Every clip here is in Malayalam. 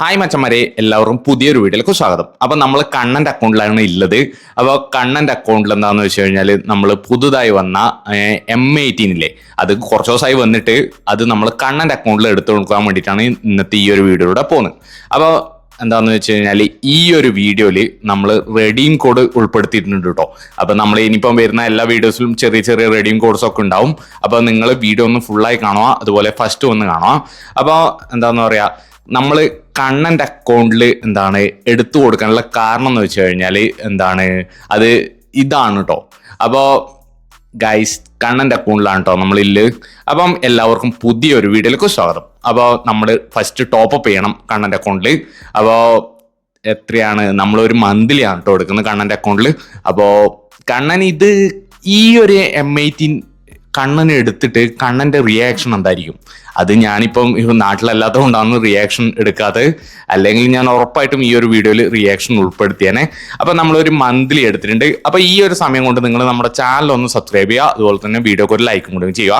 ഹായ് മച്ചന്മാരെ എല്ലാവർക്കും പുതിയൊരു വീഡിയോയിലേക്ക് സ്വാഗതം. അപ്പൊ നമ്മൾ കണ്ണന്റെ അക്കൗണ്ടിലാണ് ഉള്ളത് അപ്പോൾ കണ്ണന്റെ അക്കൗണ്ടിൽ എന്താണെന്ന് വെച്ച് കഴിഞ്ഞാൽ നമ്മൾ പുതുതായി വന്ന എം എയ്റ്റീനിലെ അത് കുറച്ച് ദിവസമായി വന്നിട്ട് അത് നമ്മൾ കണ്ണന്റെ അക്കൗണ്ടിൽ എടുത്തു കൊടുക്കാൻ വേണ്ടിയിട്ടാണ് ഇന്നത്തെ ഈ ഒരു വീഡിയോയിലൂടെ പോകുന്നത്. അപ്പോൾ എന്താണെന്ന് വെച്ച് കഴിഞ്ഞാൽ ഈ ഒരു വീഡിയോയിൽ നമ്മൾ റെഡീം കോഡ് ഉൾപ്പെടുത്തിയിട്ടുണ്ട് കേട്ടോ. അപ്പോൾ നമ്മൾ ഇനിയിപ്പം വരുന്ന എല്ലാ വീഡിയോസിലും ചെറിയ ചെറിയ റെഡീം കോഡ്സ് ഒക്കെ ഉണ്ടാവും. അപ്പോൾ നിങ്ങൾ വീഡിയോ ഒന്ന് ഫുള്ളായി കാണുക അതുപോലെ ഫസ്റ്റ് ഒന്ന് കാണുക. അപ്പോൾ എന്താന്ന് പറയാ നമ്മൾ കണ്ണന്റെ അക്കൗണ്ടിൽ എന്താണ് എടുത്തു കൊടുക്കാനുള്ള കാരണം എന്ന് വെച്ച് കഴിഞ്ഞാൽ എന്താണ്? അത് ഇതാണ് കേട്ടോ അപ്പോൾ ഗൈസ് കണ്ണന്റെ അക്കൗണ്ടിലാണ് കേട്ടോ നമ്മളിൽ അപ്പം എല്ലാവർക്കും പുതിയൊരു വീഡിയോയിലേക്ക് സ്വാഗതം. അപ്പോൾ നമ്മൾ ഫസ്റ്റ് ടോപ്പ് അപ്പ് ചെയ്യണം കണ്ണന്റെ അക്കൗണ്ടിൽ അപ്പോൾ എത്രയാണ്? നമ്മളൊരു മന്ത്ലി ആണ് കേട്ടോ എടുക്കുന്നത് കണ്ണന്റെ അക്കൗണ്ടിൽ അപ്പോൾ കണ്ണൻ ഇത് ഈ ഒരു എം എയ്റ്റീൻ കണ്ണന് എടുത്തിട്ട് കണ്ണന്റെ റിയാക്ഷൻ എന്തായിരിക്കും? അത് ഞാനിപ്പം ഇപ്പം നാട്ടിലല്ലാത്തത് കൊണ്ടാണ് റിയാക്ഷൻ എടുക്കാതെ അല്ലെങ്കിൽ ഞാൻ ഉറപ്പായിട്ടും ഈ ഒരു വീഡിയോയിൽ റിയാക്ഷൻ ഉൾപ്പെടുത്തിയേനെ. അപ്പം നമ്മളൊരു മന്ത്ലി എടുത്തിട്ടുണ്ട്. അപ്പം ഈ ഒരു സമയം കൊണ്ട് നിങ്ങൾ നമ്മുടെ ചാനൽ ഒന്ന് സബ്സ്ക്രൈബ് ചെയ്യുക. അതുപോലെ തന്നെ വീഡിയോക്ക് ഒരു ലൈക്കും കൂടി ചെയ്യുക.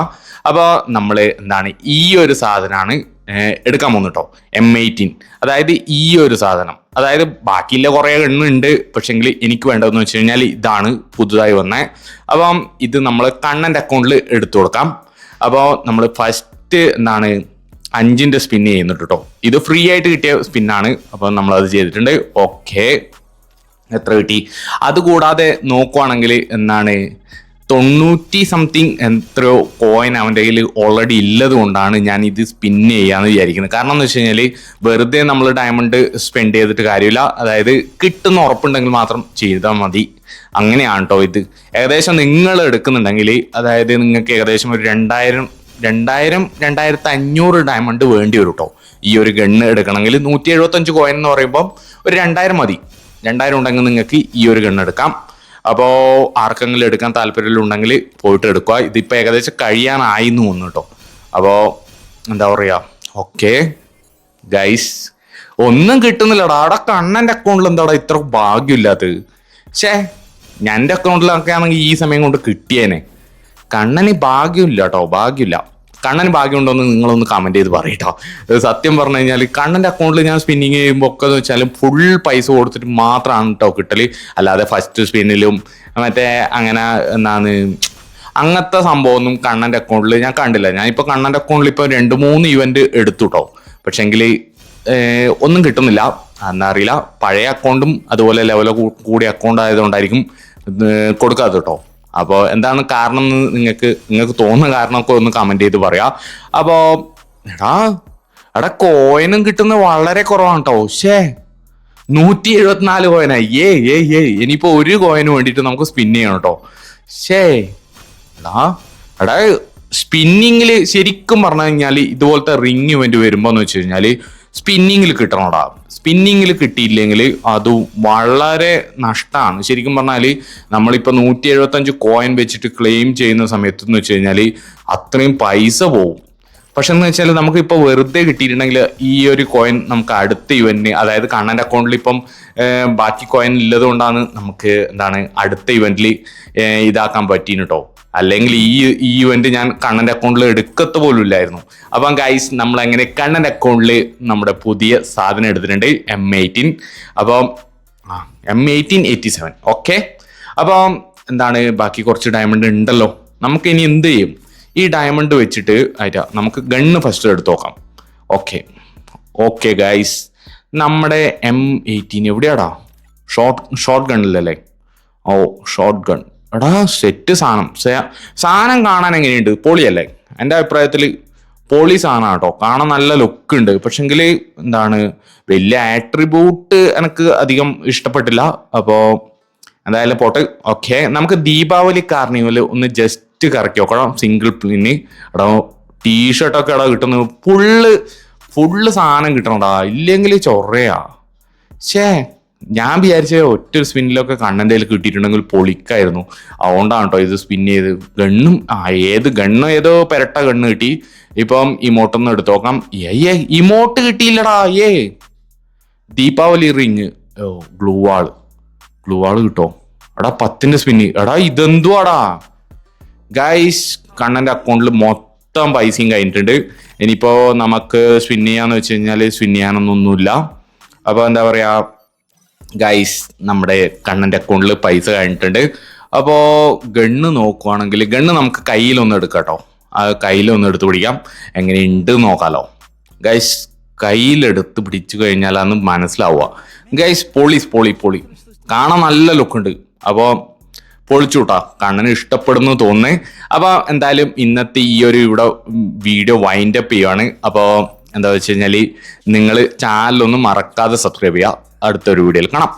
അപ്പോൾ നമ്മൾ എന്താണ് ഈ ഒരു സാധനമാണ് എടുക്കാൻ പോകുന്നു കേട്ടോ എം എയ്റ്റീൻ അതായത് ഈ ഒരു സാധനം. അതായത് ബാക്കിയുള്ള കുറേ എണ്ണുണ്ട്. പക്ഷെങ്കിൽ എനിക്ക് വേണ്ടതെന്ന് വെച്ച് കഴിഞ്ഞാൽ ഇതാണ് പുതുതായി വന്നത് അപ്പം ഇത് നമ്മൾ കണ്ണന്റെ അക്കൗണ്ടിൽ എടുത്തു കൊടുക്കാം. അപ്പോൾ നമ്മൾ ഫസ്റ്റ് എന്താണ് അഞ്ചിന്റെ സ്പിൻ ചെയ്യുന്നുണ്ട് കേട്ടോ ഇത് ഫ്രീ ആയിട്ട് കിട്ടിയ സ്പിന്നാണ് അപ്പോൾ നമ്മളത് ചെയ്തിട്ടുണ്ട്. ഓക്കെ എത്ര കിട്ടി? അതുകൂടാതെ നോക്കുവാണെങ്കിൽ എന്താണ് തൊണ്ണൂറ്റി സംതിങ് എത്രയോ കോയിൻ അവന്റെ കയ്യിൽ ഓൾറെഡി ഉള്ളത് കൊണ്ടാണ് ഞാൻ ഇത് സ്പിൻ ചെയ്യാന്ന് വിചാരിക്കുന്നത്. കാരണം എന്ന് വെച്ച് കഴിഞ്ഞാൽ വെറുതെ നമ്മൾ ഡയമണ്ട് സ്പെൻഡ് ചെയ്തിട്ട് കാര്യമില്ല. അതായത് കിട്ടുന്ന ഉറപ്പുണ്ടെങ്കിൽ മാത്രം ചെയ്താൽ മതി. അങ്ങനെയാണ് കേട്ടോ ഇത്. ഏകദേശം നിങ്ങൾ എടുക്കുന്നുണ്ടെങ്കിൽ അതായത് നിങ്ങൾക്ക് ഏകദേശം ഒരു രണ്ടായിരം രണ്ടായിരം രണ്ടായിരത്തി അഞ്ഞൂറ് ഡയമണ്ട് വേണ്ടി വരും കേട്ടോ ഈ ഒരു ഗണ്ണ് എടുക്കണമെങ്കിൽ നൂറ്റി എഴുപത്തഞ്ച് കോയിൻ എന്ന് പറയുമ്പം ഒരു രണ്ടായിരം മതി. രണ്ടായിരം ഉണ്ടെങ്കിൽ നിങ്ങൾക്ക് ഈ ഒരു ഗണ്ണ് എടുക്കാം. അപ്പോൾ ആർക്കെങ്കിലും എടുക്കാൻ താല്പര്യമുണ്ടെങ്കിൽ പോയിട്ട് എടുക്കുക. ഇതിപ്പോൾ ഏകദേശം കഴിയാനായി എന്ന് തോന്നുന്നു കേട്ടോ അപ്പോൾ എന്താ പറയുക ഓക്കെ ഗൈസ് ഒന്നും കിട്ടുന്നില്ലടാ. അവിടെ കണ്ണന്റെ അക്കൗണ്ടിൽ എന്താടാ ഇത്ര ഭാഗ്യമില്ലാത്തത്? ഷേ എന്റെ അക്കൗണ്ടിലൊക്കെ ആണെങ്കിൽ ഈ സമയം കൊണ്ട് കിട്ടിയേനെ. കണ്ണന് ഭാഗ്യമില്ല കേട്ടോ ഭാഗ്യമില്ല. കണ്ണന് ഭാഗ്യമുണ്ടോന്ന് നിങ്ങളൊന്ന് കമന്റ് ചെയ്ത് പറയട്ടോ സത്യം പറഞ്ഞു കഴിഞ്ഞാൽ കണ്ണന്റെ അക്കൗണ്ടിൽ ഞാൻ സ്പിന്നിങ് ചെയ്യുമ്പോൾ ഒക്കെ എന്ന് വെച്ചാൽ ഫുൾ പൈസ കൊടുത്തിട്ട് മാത്രമാണ് കേട്ടോ കിട്ടൽ അല്ലാതെ ഫസ്റ്റ് സ്പിന്നിലും മറ്റേ അങ്ങനെ എന്താണ് അങ്ങനത്തെ സംഭവമൊന്നും കണ്ണന്റെ അക്കൗണ്ടിൽ ഞാൻ കണ്ടില്ല. ഞാനിപ്പോൾ കണ്ണന്റെ അക്കൗണ്ടിൽ ഇപ്പോൾ രണ്ട് മൂന്ന് ഇവന്റ് എടുത്തു കേട്ടോ പക്ഷേങ്കിൽ ഒന്നും കിട്ടുന്നില്ല. എന്നാ അറിയില്ല. പഴയ അക്കൗണ്ടും അതുപോലെ ലെവലോ കൂടിയ അക്കൗണ്ട് ആയതുകൊണ്ടായിരിക്കും കൊടുക്കാത്ത കേട്ടോ അപ്പോൾ എന്താണ് കാരണം എന്ന് നിങ്ങൾക്ക് നിങ്ങൾക്ക് തോന്നുന്ന കാരണമൊക്കെ ഒന്ന് കമന്റ് ചെയ്ത് പറയാ. അപ്പോൾ എടാ എടാ കോയിനും കിട്ടുന്നത് വളരെ കുറവാണ് കേട്ടോ ഷേ നൂറ്റി എഴുപത്തിനാല് കോയിനായി ഏ ഏ ഏ ഇനിയിപ്പോ ഒരു കോയിന് വേണ്ടിയിട്ട് നമുക്ക് സ്പിൻ ചെയ്യണം കേട്ടോ ഷേ എടാ എടാ സ്പിന്നിങ്ങിൽ ശരിക്കും പറഞ്ഞു കഴിഞ്ഞാൽ ഇതുപോലത്തെ റിങ് ഇവന്റ് വരുമ്പോ എന്ന് വെച്ച് കഴിഞ്ഞാൽ സ്പിന്നിങ്ങിൽ കിട്ടണോടാ. സ്പിന്നിങ്ങിൽ കിട്ടിയില്ലെങ്കിൽ അത് വളരെ നഷ്ടമാണ് ശരിക്കും പറഞ്ഞാൽ നമ്മളിപ്പോൾ നൂറ്റി എഴുപത്തഞ്ച് കോയിൻ വെച്ചിട്ട് ക്ലെയിം ചെയ്യുന്ന സമയത്ത് എന്ന് വെച്ച് കഴിഞ്ഞാൽ അത്രയും പൈസ പോവും. പക്ഷെ എന്ന് വെച്ചാൽ നമുക്ക് ഇപ്പോൾ വെറുതെ കിട്ടിയിട്ടുണ്ടെങ്കിൽ ഈ ഒരു കോയിൻ നമുക്ക് അടുത്ത ഇവന്റിന് അതായത് കണ്ണന്റെ അക്കൗണ്ടിൽ ഇപ്പം ബാക്കി കോയിൻ ഇല്ലതുകൊണ്ടാണ് നമുക്ക് എന്താണ് അടുത്ത ഇവന്റിൽ ഇതാക്കാൻ പറ്റീന് കേട്ടോ അല്ലെങ്കിൽ ഈ ഈ ഇവന്റ് ഞാൻ കണ്ണന്റെ അക്കൗണ്ടിൽ എടുക്കത്ത് പോലും ഇല്ലായിരുന്നു. അപ്പം ഗൈസ് നമ്മൾ എങ്ങനെ കണ്ണൻ അക്കൗണ്ടിൽ നമ്മുടെ പുതിയ സാധനം എടുത്തിട്ടുണ്ട്? എം എയ്റ്റീൻ അപ്പം M eighteen eighty seven okay അപ്പം എന്താണ് ബാക്കി കുറച്ച് ഡയമണ്ട് ഉണ്ടല്ലോ. നമുക്ക് ഇനി എന്ത് ചെയ്യും? ഈ ഡയമണ്ട് വെച്ചിട്ട് അതിന്റെ നമുക്ക് ഗണ്ണ് ഫസ്റ്റ് എടുത്ത് നോക്കാം. ഓക്കെ ഓക്കെ ഗൈസ് നമ്മുടെ എം എയ്റ്റീൻ എവിടെയാടാ? ഷോർട്ട് ഷോർട്ട് ഗണ്ണിലല്ലേ ഓ ഷോർട്ട് ഗൺ എടാ സെറ്റ് സാധനം. സാധനം കാണാൻ എങ്ങനെയുണ്ട്? പൊളിയല്ലേ എന്റെ അഭിപ്രായത്തിൽ പൊളി സാധനം കേട്ടോ. കാണാൻ നല്ല ലുക്ക് ഉണ്ട്. പക്ഷെങ്കിൽ എന്താണ് വലിയ ആട്രിബ്യൂട്ട് എനിക്ക് അധികം ഇഷ്ടപ്പെട്ടില്ല. അപ്പോൾ എന്തായാലും പോട്ടെ. ഓക്കെ നമുക്ക് ദീപാവലി കാർണിവൽ ഒന്ന് ജസ്റ്റ് കറക്കി നോക്കണം. സിംഗിൾ പ്ലിന് എടാ ടീഷർട്ടൊക്കെ എടാ കിട്ടുന്നത് ഫുള്ള് ഫുള്ള് സാധനം കിട്ടണടാ. ഇല്ലെങ്കിൽ ചൊറയാ. ഷേ ഞാൻ വിചാരിച്ച ഒറ്റ സ്പിന്നിലൊക്കെ കണ്ണന്റെ കിട്ടിയിട്ടുണ്ടെങ്കിൽ പൊളിക്കായിരുന്നു. അതുകൊണ്ടാണ് കേട്ടോ ഇത് സ്പിൻ ചെയ്ത്. ഗണ്ണും ആ ഏത് ഗണ്ണും ഏതോ പെരട്ട ഗണ്ണ് കിട്ടി. ഇപ്പം ഇമോട്ടൊന്ന് എടുത്തു നോക്കാം. ഏ ഇമോട്ട് കിട്ടിയില്ലടാ ഏ ദീപാവലി റിങ് ഓ ഗ്ലൂ വാൾ ഗ്ലൂ വാൾ കിട്ടോ? എടാ പത്തിന്റെ സ്പിന്ന് എടാ ഇതെന്തുവാടാ? ഗൈസ് കണ്ണന്റെ അക്കൗണ്ടിൽ മൊത്തം പൈസയും കഴിഞ്ഞിട്ടുണ്ട്. ഇനിയിപ്പോ നമുക്ക് സ്വിൻ ചെയ്യാന്ന് വെച്ച് കഴിഞ്ഞാൽ സ്വിൻ ചെയ്യാനൊന്നൊന്നുമില്ല അപ്പൊ എന്താ പറയാ ഗൈസ് നമ്മുടെ കണ്ണന്റെ അക്കൗണ്ടിൽ പൈസ കഴിഞ്ഞിട്ടുണ്ട്. അപ്പോൾ ഗണ്ണ് നോക്കുവാണെങ്കിൽ ഗണ്ണ് നമുക്ക് കയ്യിലൊന്ന് എടുക്കാം കേട്ടോ ആ കയ്യിലൊന്ന് എടുത്ത് പിടിക്കാം. എങ്ങനെയുണ്ട് നോക്കാലോ. ഗൈസ് കയ്യിലെടുത്ത് പിടിച്ചു കഴിഞ്ഞാൽ അന്ന് മനസ്സിലാവുക. ഗൈസ് പൊളി പൊളി പൊളി. കാണാൻ നല്ല ലുക്കുണ്ട് അപ്പോൾ പൊളിച്ചുട്ടാ കണ്ണന് ഇഷ്ടപ്പെടുന്നു തോന്നേ അപ്പോൾ എന്തായാലും ഇന്നത്തെ ഈ ഒരു ഇവിടെ വീഡിയോ വൈൻഡപ്പ് ചെയ്യുവാണ്. അപ്പോൾ എന്താ വെച്ച് കഴിഞ്ഞാൽ നിങ്ങൾ ചാനലൊന്നും മറക്കാതെ സബ്സ്ക്രൈബ് ചെയ്യുക. അടുത്തൊരു വീഡിയോയിൽ കാണാം.